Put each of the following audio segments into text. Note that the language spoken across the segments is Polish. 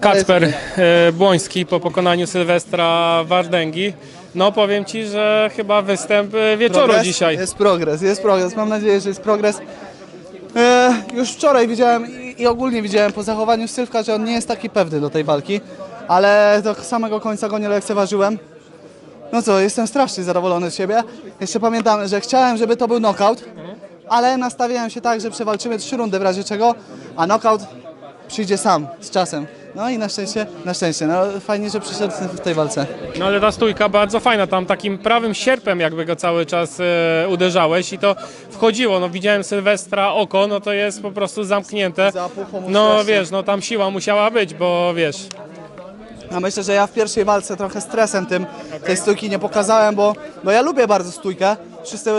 Kacper e, Błoński po pokonaniu Sylwestra Wardęgi. No powiem Ci, że chyba występ e, wieczoru Progres? dzisiaj. Jest progres, jest progres. Mam nadzieję, że jest progres. E, już wczoraj widziałem i, i ogólnie widziałem po zachowaniu Sylwka, że on nie jest taki pewny do tej walki, ale do samego końca go nie lekceważyłem. No co, jestem strasznie zadowolony z siebie. Jeszcze pamiętam, że chciałem, żeby to był knockout, ale nastawiałem się tak, że przewalczymy trzy rundy w razie czego, a knockout przyjdzie sam z czasem. No i na szczęście, na szczęście, no fajnie, że przyszedł w tej walce. No ale ta stójka bardzo fajna, tam takim prawym sierpem jakby go cały czas e, uderzałeś i to wchodziło. No widziałem Sylwestra oko, no to jest po prostu zamknięte. No wiesz, no tam siła musiała być, bo wiesz, A myślę, że ja w pierwszej walce trochę stresem tym tej stójki nie pokazałem, bo, bo ja lubię bardzo stójkę. Wszyscy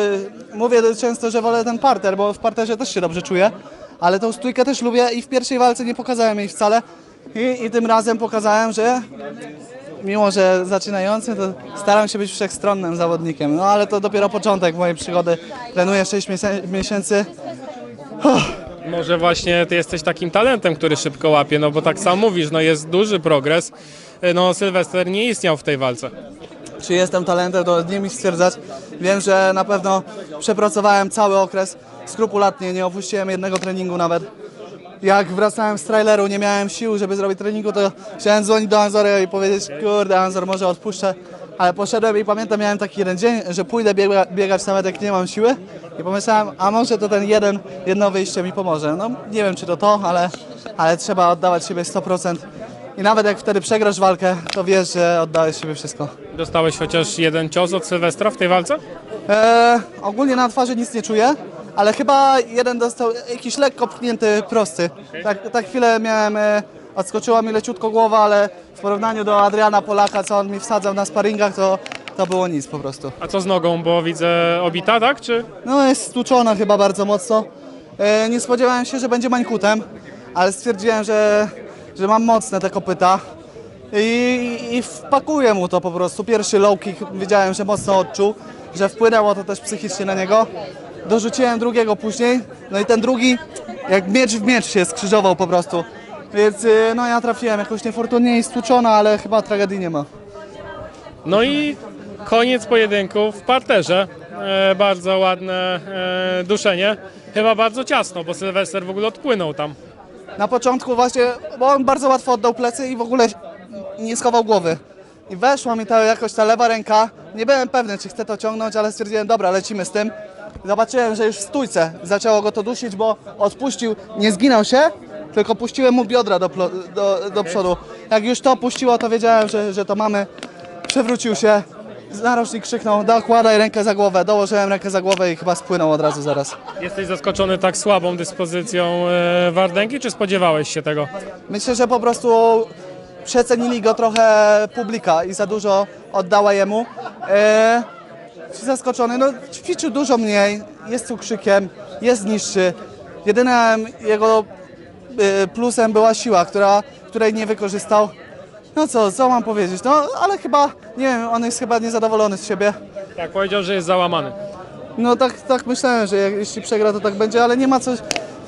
mówię często, że wolę ten parter, bo w parterze też się dobrze czuję, ale tą stójkę też lubię i w pierwszej walce nie pokazałem jej wcale. I, i tym razem pokazałem, że mimo, że zaczynający, to staram się być wszechstronnym zawodnikiem. No ale to dopiero początek mojej przygody. Trenuję 6 miesię- miesięcy. może właśnie Ty jesteś takim talentem, który szybko łapie, no bo tak sam mówisz, no jest duży progres. No Sylwester nie istniał w tej walce. czy jestem talentem, to nie mi stwierdzać. Wiem, że na pewno przepracowałem cały okres skrupulatnie, nie opuściłem jednego treningu nawet. Jak wracałem z traileru, nie miałem sił, żeby zrobić treningu, to chciałem dzwonić do Anzora i powiedzieć, kurde Anzor, może odpuszczę. Ale poszedłem i pamiętam, miałem taki jeden dzień, że pójdę biega, biegać nawet jak nie mam siły. I pomyślałem, a może to ten jeden, jedno wyjście mi pomoże. No nie wiem, czy to to, ale, ale trzeba oddawać siebie 100%. I nawet jak wtedy przegrasz walkę, to wiesz, że oddałeś siebie wszystko. Dostałeś chociaż jeden cios od Sylwestra w tej walce? E, ogólnie na twarzy nic nie czuję, ale chyba jeden dostał jakiś lekko pchnięty prosty. Tak, tak chwilę miałem, e, odskoczyła mi leciutko głowa, ale w porównaniu do Adriana Polaka, co on mi wsadzał na sparingach, to, to było nic po prostu. A co z nogą, bo widzę obita, tak? Czy No jest stłuczona chyba bardzo mocno. E, nie spodziewałem się, że będzie mańkutem, ale stwierdziłem, że, że mam mocne te kopyta. I, I wpakuję mu to po prostu. Pierwszy low kick wiedziałem, że mocno odczuł, że wpłynęło to też psychicznie na niego. Dorzuciłem drugiego później, no i ten drugi jak miecz w miecz się skrzyżował po prostu. Więc y, no ja trafiłem jakoś niefortunnie i stłuczona, ale chyba tragedii nie ma. No i koniec pojedynku w parterze. E, bardzo ładne e, duszenie. Chyba bardzo ciasno, bo Sylwester w ogóle odpłynął tam. Na początku właśnie, bo on bardzo łatwo oddał plecy i w ogóle nie schował głowy. I weszła mi ta jakoś ta lewa ręka. Nie byłem pewny, czy chcę to ciągnąć, ale stwierdziłem, dobra, lecimy z tym. Zobaczyłem, że już w stójce zaczęło go to dusić, bo odpuścił, nie zginął się, tylko puściłem mu biodra do, do, do przodu. Jak już to puściło, to wiedziałem, że, że to mamy. Przewrócił się, narożnik krzyknął, dokładaj rękę za głowę. Dołożyłem rękę za głowę i chyba spłynął od razu zaraz. Jesteś zaskoczony tak słabą dyspozycją e, Wardęgi, czy spodziewałeś się tego? Myślę, że po prostu przecenili go trochę publika i za dużo oddała jemu. E, zaskoczony, no ćwiczył dużo mniej, jest cukrzykiem, jest niższy. Jedynym jego e, plusem była siła, która, której nie wykorzystał. No co, co mam powiedzieć? No ale chyba, nie wiem, on jest chyba niezadowolony z siebie. Tak, powiedział, że jest załamany. No tak, tak myślałem, że jeśli przegra, to tak będzie, ale nie ma coś.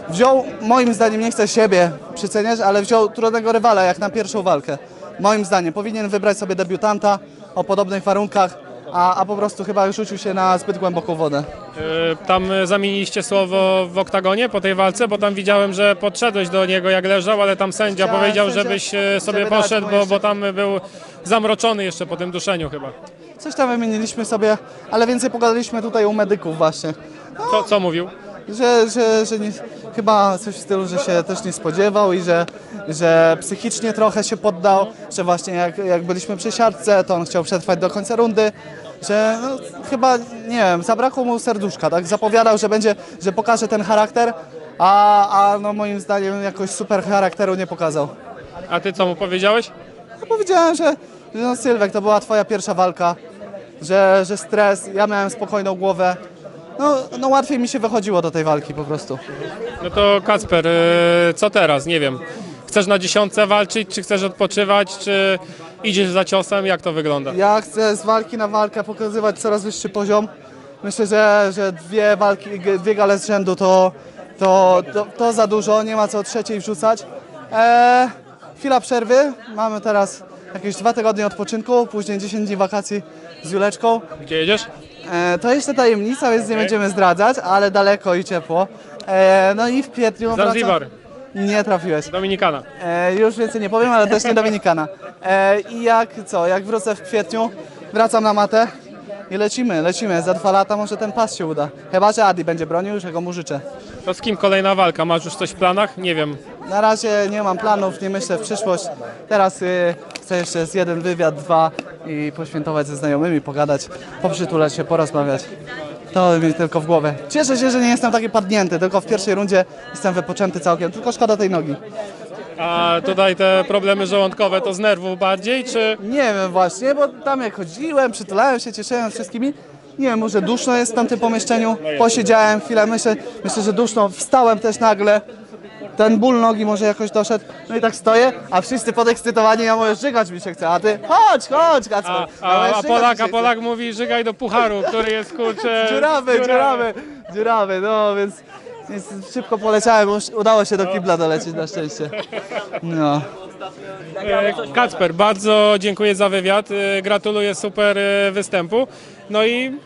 Wziął, moim zdaniem, nie chcę siebie przyceniać, ale wziął trudnego rywala jak na pierwszą walkę. Moim zdaniem powinien wybrać sobie debiutanta o podobnych warunkach, a, a po prostu chyba rzucił się na zbyt głęboką wodę. E, Tam e, zamieniliście słowo w oktagonie po tej walce, bo tam widziałem, że podszedłeś do niego jak leżał, ale tam sędzia Chciałem powiedział, sędzia, żebyś e, sobie żeby dać poszedł, mu bo, jeszcze- bo tam był zamroczony jeszcze po tym duszeniu chyba. Coś tam wymieniliśmy sobie, ale więcej pogadaliśmy tutaj u medyków właśnie. Co, co mówił? Że, że, że nie, chyba coś w stylu, że się też nie spodziewał i że, że psychicznie trochę się poddał, że właśnie jak, jak byliśmy przy siatce, to on chciał przetrwać do końca rundy, że no, chyba, nie wiem, zabrakło mu serduszka, tak? Zapowiadał, że będzie, że pokaże ten charakter, a, a no moim zdaniem jakoś super charakteru nie pokazał. A ty co mu powiedziałeś? Ja powiedziałem, że, że no Sylwek, to była twoja pierwsza walka, że, że stres, ja miałem spokojną głowę, no, no łatwiej mi się wychodziło do tej walki po prostu. No to Kacper, e, co teraz? Nie wiem. Chcesz na dziesiątce walczyć, czy chcesz odpoczywać, czy idziesz za ciosem? Jak to wygląda? Ja chcę z walki na walkę pokazywać coraz wyższy poziom. Myślę, że, że dwie walki, dwie gale z rzędu to, to, to, to za dużo, nie ma co trzeciej wrzucać. Eee, chwila przerwy. Mamy teraz jakieś dwa tygodnie odpoczynku, później 10 dni wakacji z Juleczką. Gdzie jedziesz? E, to jeszcze tajemnica, więc nie będziemy zdradzać, ale daleko i ciepło. E, no i w kwietniu Zanzibar, Nie trafiłeś. Dominikana. E, już więcej nie powiem, ale też nie Dominikana. E, I jak co, jak wrócę w kwietniu, wracam na matę i lecimy, lecimy. Za dwa lata może ten pas się uda. Chyba, że Adi będzie bronił, czego mu życzę. To z kim kolejna walka? Masz już coś w planach? Nie wiem. Na razie nie mam planów, nie myślę w przyszłość. Teraz y, chcę jeszcze z jeden wywiad, dwa i poświętować ze znajomymi, pogadać, poprzytulać się, porozmawiać. To mi tylko w głowę. Cieszę się, że nie jestem taki padnięty, tylko w pierwszej rundzie jestem wypoczęty całkiem, tylko szkoda tej nogi. A tutaj te problemy żołądkowe to z nerwów bardziej, czy... Nie wiem właśnie, bo tam jak chodziłem, przytulałem się, cieszyłem z wszystkimi. Nie wiem, może duszno jest w tamtym pomieszczeniu. Posiedziałem chwilę, myślę, myślę, że duszno. Wstałem też nagle. Ten ból nogi może jakoś doszedł. No i tak stoję, a wszyscy podekscytowani, ja mówię, żygać mi się chce, a ty chodź, chodź, A, Kacper. a, Ja a "Żygać mi Polak, a chce". Polak mówi, żygaj do pucharu, który jest, kurczę... Dziurawy, dziurawy, dziurawy, no więc, więc szybko poleciałem, udało się do kibla dolecieć na szczęście. No. E, Kacper, bardzo dziękuję za wywiad. E, Gratuluję super e, występu. No i